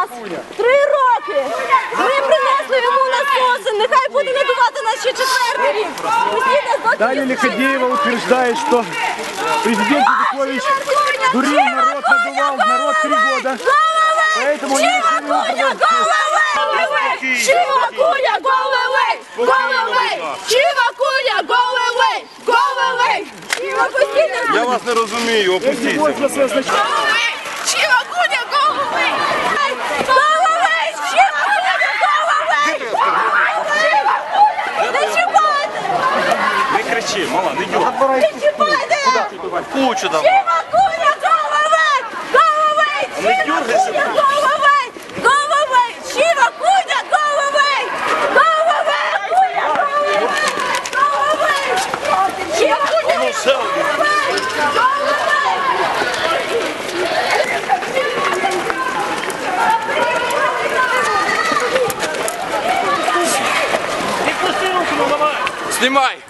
нас три роки. Ми принесли йому насоси. Нехай буде надувати нас ще четвертий рік. Далее Лиходеева утверждает, что президент Янукович дурил народ, надувал народ три года. Поэтому они решили его продать. Чивакуя, go away! Go away! Чивакуя, go away! Go away! Я вас не розумію, опустіться свое значение. Чивакуня, go away! Go away! Чивакуня, go away! Чивакуня! Не чіпайте! Не кричи, мала, не дьор. Не чіпайте! Кучу дам. Чивакуня, go away! Go away! Не дергайся. Чивакуня, go away! Go away! Чивакуня, go away! Go away! Go away! Чивакуня, Ну,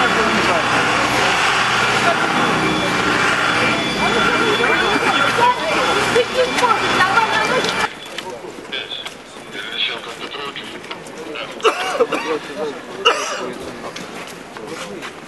один. go